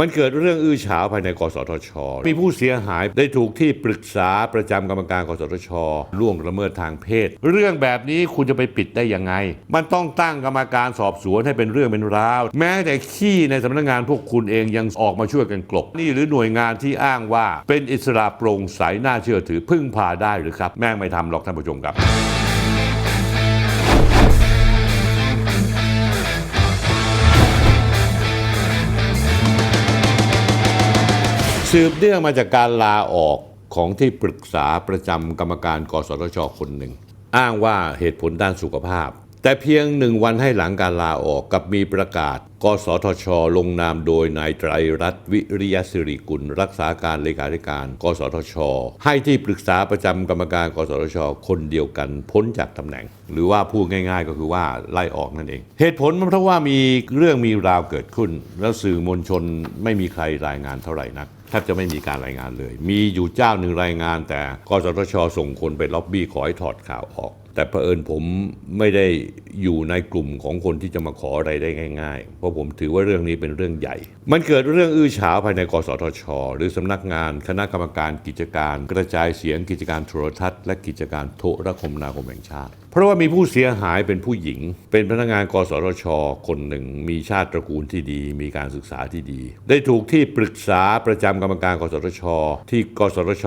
มันเกิดเรื่องอื้อฉาวภายในกสทช มีผู้เสียหายได้ถูกที่ปรึกษาประจำกรรมการกสทชล่วงละเมิดทางเพศ เรื่องแบบนี้คุณจะไปปิดได้ยังไง มันต้องตั้งกรรมการสอบสวนให้เป็นเรื่องเป็นราว แม้แต่ขี้ในสำนักงานพวกคุณเองยังออกมาช่วยกันกลบ นี่หรือหน่วยงานที่อ้างว่าเป็นอิสระโปร่งใสน่าเชื่อถือพึ่งพาได้หรือครับ แม่งไม่ทำหรอกท่านผู้ชมครับ สืบเนื่องมาจากการลาออกของที่ปรึกษาประจำกรรมการกสทชคนหนึ่ง อ้างว่าเหตุผลด้านสุขภาพ แต่เพียงหนึ่งวันให้หลังการลาออกกับมีประกาศ กสทช ลงนามโดยนายไตรรัตน์วิริยสิริกุล รักษาการเลขาธิการ กสทช ให้ที่ปรึกษาประจำกรรมการ กสทช คนเดียวกันพ้นจากตำแหน่ง หรือว่าพูดง่ายๆ ก็คือว่าไล่ออกนั่นเอง เหตุผลเพราะว่ามีเรื่องมีราวเกิดขึ้น แล้วสื่อมวลชนไม่มีใครรายงานเท่าไหร่นัก ทบจะไม่มีการรายงานเลย มีอยู่เจ้าหนึ่งรายงานแต่กสทชส่งคนไปล็อบบี้ขอให้ถอดข่าวออก แต่เผอิญผมไม่ได้อยู่ในกลุ่มของคนที่จะมาขออะไรได้ง่าย ๆ เพราะผมถือว่าเรื่องนี้เป็นเรื่องใหญ่ มันเกิดเรื่องอื้อฉาวภายในกสทช หรือสำนักงานคณะกรรมการกิจการ กระจายเสียงกิจการโทรทัศน์และกิจการโทรคมนาคมแห่งชาติ เพราะว่ามีผู้เสียหายเป็นผู้หญิง เป็นพนักงานกสทช คนหนึ่ง มีชาติตระกูลที่ดี มีการศึกษาที่ดี ได้ถูกที่ปรึกษาประจำกรรมการกสทช ที่กสทช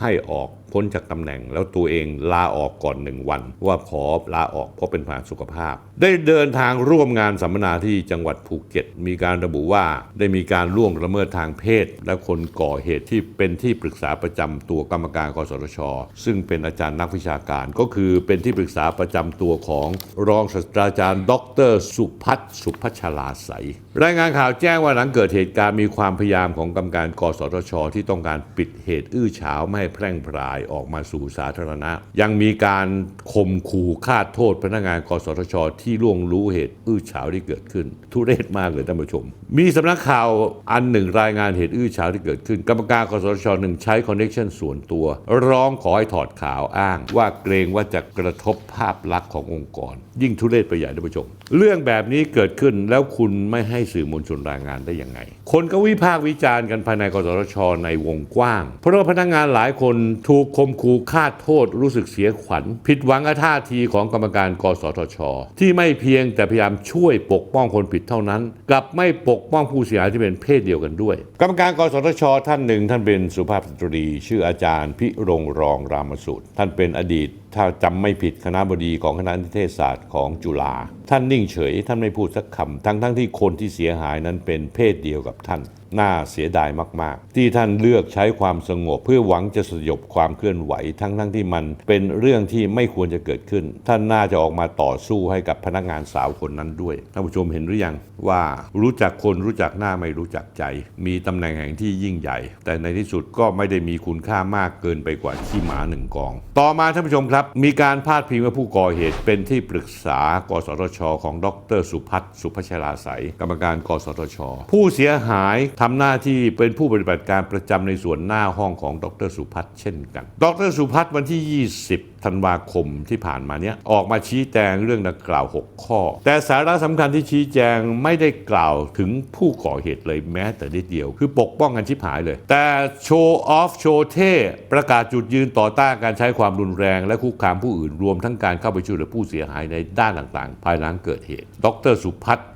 ให้ออก พ้นจากตำแหน่ง แล้วตัวเองลาออกก่อนหนึ่งวัน ว่าขอลาออกเพราะเป็นปัญหาสุขภาพ ได้เดินทางร่วมงานสัมมนาที่จังหวัดภูเก็ต มีการระบุว่าได้มีการล่วงละเมิดทางเพศ และคนก่อเหตุที่เป็นที่ปรึกษาประจำตัวกรรมการกสทช ซึ่งเป็นอาจารย์นักวิชาการก็คือเป็นที่ปรึกษาประจำตัวของรองศาสตราจารย์ ดร สุพัฒน์สุพัชลาใสย รายงานข่าวแจ้งว่าหลังเกิดเหตุการณ์มีความพยายามของกรรมการกสทช ที่ต้องการปิดเหตุอื้อฉาวไม่ให้แพร่งพรายออกมาสู่สาธารณะ ยังมีการข่มขู่คาดโทษพนักงานกสทช ที่ล่วงรู้เหตุอื้อฉาวที่เกิดขึ้น ทุเรศมากเลยท่านผู้ชม มีสำนักข่าวอันหนึ่งรายงานเหตุอื้อฉาวที่เกิดขึ้น กรรมการกสทชหนึ่งใช้คอนเนคชันส่วนตัว ร้องขอให้ถอดข่าวอ้าง ว่าเกรงว่าจะกระทบภาพลักษณ์ขององค์กร ยิ่งทุเรศไปใหญ่ท่านผู้ชม เรื่องแบบนี้เกิดขึ้นแล้วคุณไม่ให้สื่อมวลชนรายงานได้ยังไง คนก็วิพากษ์วิจารณ์กันภายในกสทช ในวงกว้าง เพราะว่าพนักงานหลายคนถูกคมคูคาโทษรู้สึกเสียขวัญ ผิดหวังกับท่าทีของกรรมการกสทช ที่ไม่เพียงแต่พยายามช่วยปกป้องคนผิดเท่านั้น กลับไม่ปกป้องผู้เสียหายที่เป็นเพศเดียวกันด้วย กรรมการกสทช ท่านหนึ่ง ท่านเป็นสุภาพสตรี ชื่ออาจารย์พิรงรองรามสูตร ท่านเป็นอดีต ถ้าจำไม่ผิดคณะบดีของคณะนิเทศศาสตร์ของจุฬาท่านนิ่งเฉย ท่านไม่พูดสักคำทั้งทั้งที่คนที่เสียหายนั้นเป็นเพศเดียวกับท่าน น่าเสียดายมากๆ ที่ท่านเลือกใช้ความสงบ เพื่อหวังจะสยบความเคลื่อนไหว ทั้งทั้งที่มันเป็นเรื่องที่ไม่ควรจะเกิดขึ้น ท่านน่าจะออกมาต่อสู้ให้กับพนักงานสาวคนนั้นด้วยท่านผู้ชมเห็นหรือยังว่ารู้จักคนรู้จักหน้าไม่รู้จักใจ มีตำแหน่งแห่งที่ยิ่งใหญ่ แต่ในที่สุดก็ไม่ได้มีคุณค่ามากเกินไปกว่าขี้หมาหนึ่งกอง ต่อมาท่านผู้ชมครับมีการพาดพิงว่าผู้ก่อเหตุ เป็นที่ปรึกษา กสทช ของดรสุพัฒน์สุพัชราสายกรรมการ กสทช ผู้เสียหายทำหน้าที่เป็นผู้ปฏิบัติการประจำในส่วนหน้าห้องของดรสุพัฒน์เช่นกัน ดรสุพัฒน์วันที่ 20 ธันวาคมที่ผ่านมาเนี้ยออกมาชี้แจงเรื่องดังกล่าว 6 ข้อ แต่สาระสำคัญที่ชี้แจงไม่ได้กล่าวถึงผู้ก่อเหตุเลยแม้แต่นิดเดียว คือปกป้องกันชิบหายเลย แต่โชว์ออฟโชว์เท่ประกาศจุดยืนต่อต้านการใช้ความรุนแรงและคุกคามผู้อื่นรวมทั้งการเข้าไปช่วยเหลือผู้เสียหายในด้านต่างๆ ภายหลังเกิดเหตุ ดรสุพัฒน์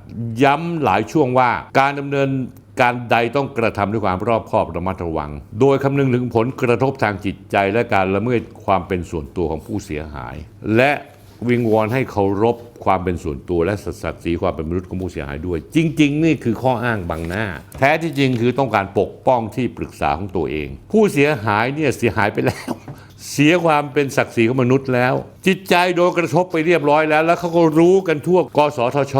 ย้ำหลายช่วงว่าการดำเนิน การใดต้องกระทำด้วยความรอบคอบระมัดระวัง โดยคำนึงถึงผลกระทบทางจิตใจและการละเมิดความเป็นส่วนตัวของผู้เสียหาย และวิงวอนให้เคารพความเป็นส่วนตัวและศักดิ์ศรีความเป็นมนุษย์ของผู้เสียหายด้วย จริง ๆ นี่คือข้ออ้างบังหน้า แท้ที่จริงคือต้องการปกป้องที่ปรึกษาของตัวเอง ผู้เสียหายเนี่ยเสียหายไปแล้ว เสียความเป็นศักดิ์ศรีของมนุษย์แล้ว จิตใจโดนกระทบไปเรียบร้อยแล้ว แล้วเขาก็รู้กันทั่วกสทช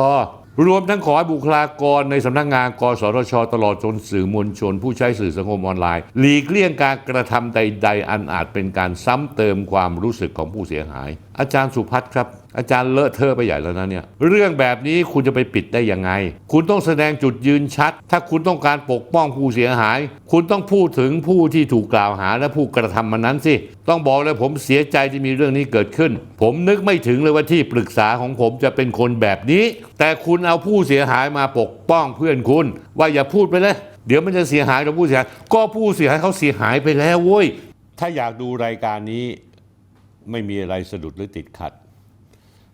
รวมทั้งขอให้บุคลากรในสำนักงานกสทช ตลอดจนสื่อมวลชน ผู้ใช้สื่อสังคมออนไลน์ หลีกเลี่ยงการกระทำใด ๆ อันอาจเป็นการซ้ำเติมความรู้สึกของผู้เสียหาย อาจารย์สุพัฒน์ครับอาจารย์เลอะเทอะไปใหญ่แล้วนะเนี่ย เรื่องแบบนี้คุณจะไปปิดได้ยังไง คุณต้องแสดงจุดยืนชัด ถ้าคุณต้องการปกป้องผู้เสียหาย คุณต้องพูดถึงผู้ที่ถูกกล่าวหาและผู้กระทำมันนั้นสิ ต้องบอกเลยผมเสียใจที่มีเรื่องนี้เกิดขึ้น ผมนึกไม่ถึงเลยว่าที่ปรึกษาของผมจะเป็นคนแบบนี้ แต่คุณเอาผู้เสียหายมาปกป้องเพื่อนคุณ ว่าอย่าพูดไปเลยเดี๋ยวมันจะเสียหายกับผู้เสียหาย ก็ผู้เสียหายเขาเสียหายไปแล้วเว้ยถ้าอยากดูรายการนี้ไม่มีอะไรสะดุดหรือติดขัด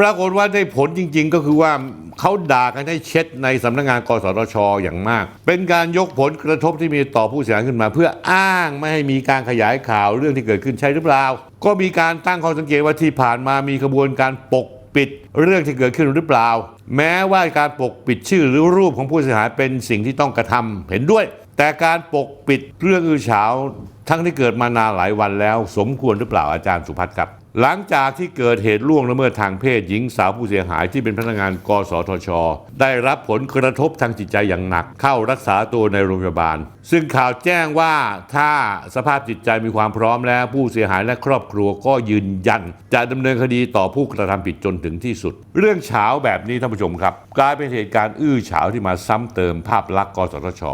ปรากฏว่าได้ผลจริง ๆ ก็คือว่าเขาด่ากันให้เช็ดในสำนักงานกสทชอย่างมาก เป็นการยกผลกระทบที่มีต่อผู้เสียหายขึ้นมา เพื่ออ้างไม่ให้มีการขยายข่าวเรื่องที่เกิดขึ้นใช่หรือเปล่า ก็มีการตั้งข้อสังเกตว่าที่ผ่านมามีขบวนการปกปิดเรื่องที่เกิดขึ้นหรือเปล่า แม้ว่าการปกปิดชื่อหรือรูปของผู้เสียหายเป็นสิ่งที่ต้องกระทำเห็นด้วย แต่การปกปิดเรื่องอื้อฉาวทั้งที่เกิดมานานหลายวันแล้ว สมควรหรือเปล่าอาจารย์สุพัฒน์ครับ หลังจากที่เกิดเหตุล่วงละเมิดทางเพศหญิงสาวผู้เสียหายที่เป็นพนักงาน กสทช ได้รับผลกระทบทางจิตใจอย่างหนัก เข้ารักษาตัวในโรงพยาบาล ซึ่งข่าวแจ้งว่าถ้าสภาพจิตใจมีความพร้อมแล้วผู้เสียหายและครอบครัวก็ยืนยัน จะดำเนินคดีต่อผู้กระทำผิดจนถึงที่สุด เรื่องเฉาแบบนี้ท่านผู้ชมครับ กลายเป็นเหตุการณ์อื้อเฉาที่มาซ้ำเติมภาพลักษณ์กสทช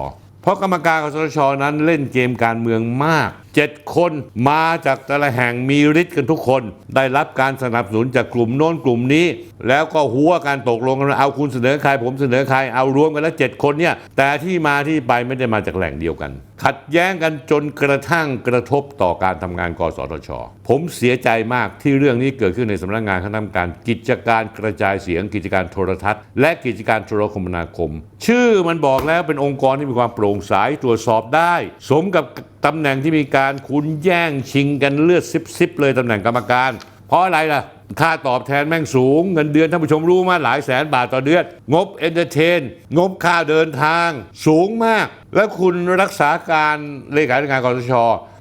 เพราะกรรมการกสทช นั้นเล่นเกมการเมืองมาก7 คนมาจากแต่ละแห่งมีฤทธิ์กันทุกคน ได้รับการสนับสนุนจากกลุ่มโน้นกลุ่มนี้ แล้วก็หัวการตกลงกันเอาคุณเสนอใครผมเสนอใครเอารวมกันแล้ว 7 คนเนี่ยแต่ที่มาที่ไปไม่ได้มาจากแหล่งเดียวกัน ขัดแย้งกันจนกระทั่งกระทบต่อการทำงานกสทช ผมเสียใจมากที่เรื่องนี้เกิดขึ้นในสำนักงานคณะกรรมการกิจการกระจายเสียงกิจการโทรทัศน์ และกิจการโทรคมนาคม ชื่อมันบอกแล้วเป็นองค์กรที่มีความโปร่งใสตรวจสอบได้ สมกับตำแหน่งที่มีการคุณแย่งชิงกันเลือดซิบๆเลยตำแหน่งกรรมการ เพราะอะไรล่ะ ค่าตอบแทนแม่งสูง เงินเดือนท่านผู้ชมรู้มาหลายแสนบาทต่อเดือน งบเอนเตอร์เทน งบค่าเดินทาง สูงมาก แล้วคุณรักษาการเลขาธิการกสช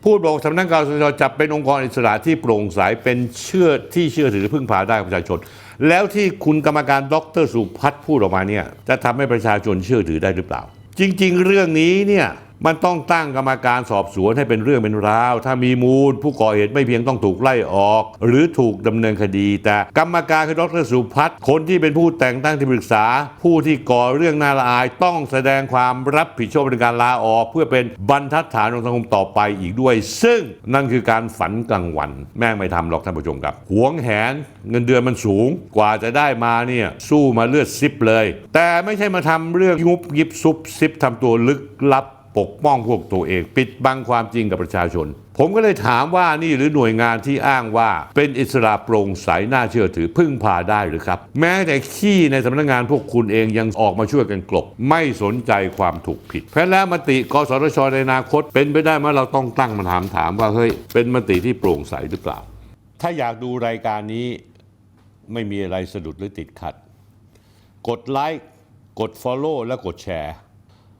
พูดบอกสำนักงานกสชจะเป็นองค์กรอิสระที่โปร่งใสเป็นเชื่อที่เชื่อถือพึ่งพาได้ประชาชน แล้วที่คุณกรรมการดรสุพัฒน์พูดออกมาเนี่ยจะทำให้ประชาชนเชื่อถือได้หรือเปล่า จริง ๆ เรื่องนี้เนี่ย มันต้องตั้งกรรมการสอบสวนให้เป็นเรื่องเป็นราว ถ้ามีมูล ผู้ก่อเหตุไม่เพียงต้องถูกไล่ออก หรือถูกดำเนินคดี แต่กรรมการคือดรสุพัฒน์คนที่เป็นผู้แต่งตั้งที่ปรึกษา ผู้ที่ก่อเรื่องน่าละอายต้องแสดงความรับผิดชอบในการลาออก เพื่อเป็นบรรทัดฐานของสังคมต่อไปอีกด้วย ซึ่งนั่นคือการฝันกลางวัน แม่งไม่ทำหรอกท่านผู้ชมครับหวงแหนเงินเดือนมันสูงกว่าจะได้มาเนี่ยสู้มาเลือดซิบเลย แต่ไม่ใช่มาทำเรื่องงุบยิบซุบซิบทำตัวลึกลับ ปกป้องพวกตัวเอง ปิดบังความจริงกับประชาชน ผมก็เลยถามว่านี่หรือหน่วยงานที่อ้างว่า เป็นอิสระโปร่งใสน่าเชื่อถือพึ่งพาได้หรือครับ แม้แต่ขี้ในสำนักงานพวกคุณเองยังออกมาช่วยกันกลบ ไม่สนใจความถูกผิด เพราะแล้วมติกสทชในอนาคต เป็นไปได้ไหมเราต้องตั้งมาถามถามว่าเฮ้ยเป็นมติที่โปร่งใสหรือเปล่า ถ้าอยากดูรายการนี้ไม่มีอะไรสะดุดหรือติดขัด กดไลค์กด Follow และกดแชร์